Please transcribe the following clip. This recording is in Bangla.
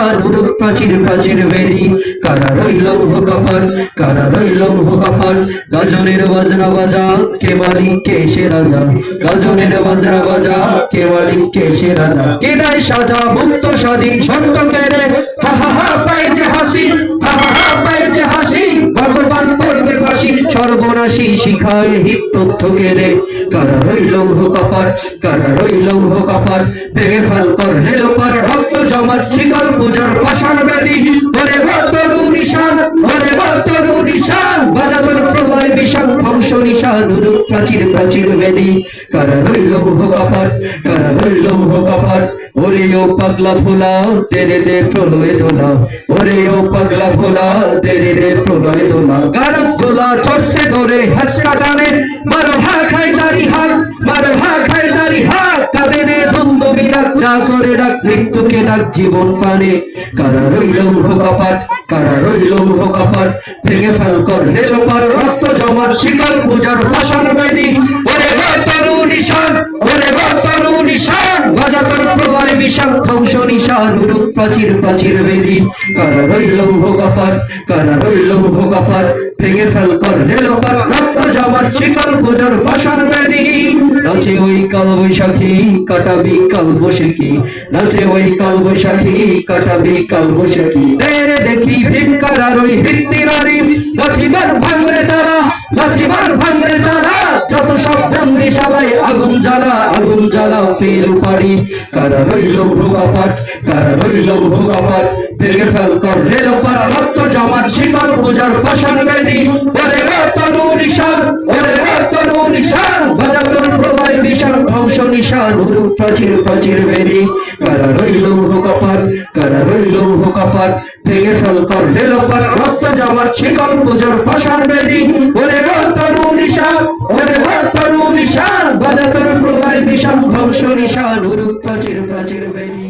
ধ্বংস প্রাচীর প্রাচীর বেদি? কারা রইল কপার কারা রইল কপার গাজনের বাজনা বাজা, কে মালিক, কে রাজা? গাজনের বাজনা বাজা, কে মালিক, কে রাজা? কে সাজা মুক্ত স্বাধীন সত্য কেড়ে হা হা হা, পাই যে হাসি। সর্বনাশী শিখায় হিত তথ্য কেড়ে কারা রইল কপার, কারা রইল কপার, ভেঙে ফেল কর হেলো পার, রক্ত জমার শিকল পূজার পাষাণ ব্যাধি। ওরে ভক্তরু নিশান, ওরে ভক্তরু নিশান বাজাতর প্রলয় বিশাল ধ্বংস নিশান উরু প্রাচীর প্রাচীর বেদি কারা রইল কপার, কারা রইল কপার, ওরে ও পাগলা ভোলা, তেরে দে প্রলয় দোলা। ওরে ও পাগলা ভোলা, তেরে দে প্রলয় দোলা। চড়ছে ধরে হাসকা টানে মারো হা খাই দাড়ি হাত মারো হা খাই দাড়ি হাত। কাঁদে দ্বন্দ্ব বিরাট না করে ডাক মৃত্যুকে ডাক জীবন পানে। কারা রইল কপাট, কারা রইল কপাট? ভেঙে ফেল কর রেল পার রক্ত জমার শিকল পূজার ভাষণ বেদি ওরে তরু ধ্বংস নিশান রূপ প্রাচীর প্রাচীর বেদি। কারা রইল কপাট কারা রইল কপাট ভেঙে ফেল কর রেল পার রক্ত জমার শিকল পূজার পাষাণ বেদি। নাচে ওই কাল বৈশাখী, কাটাবি কাল বৈশাখী। নাচে ওই কাল বৈশাখী, কাটাবি কাল বৈশাখী। রে দেখি ভিমকার আর ওই ভিত্তি নারী লাথিবার ভাঙরে তারা লাথিবার জ্বালা আগুন জ্বালা ফের পারি কারা রইল ভোগাপাট কারা রইল ভোগাপাট ভেঙে ফেল কর রেল পারা রক্ত জমাট শিকল পূজার পাষাণ বেদি। ওরে তরু নিশান, ওরে তরু নিশান। বাজাতর প্রলয় বিশাল ধ্বংস নিশান উরু প্রাচীর প্রাচীর বেরি কারা রইল কপার কারা রইল কপার ভেঙে ফেল কর রেল পার রক্ত জমাট শিকল পূজার পাষাণ বেদি। ওরে তরু নিশান, ওরে তরু নিশান। বাজাতর প্রলয় বিশাল ধ্বংস নিশান উরু প্রাচীর প্রাচীর বেরি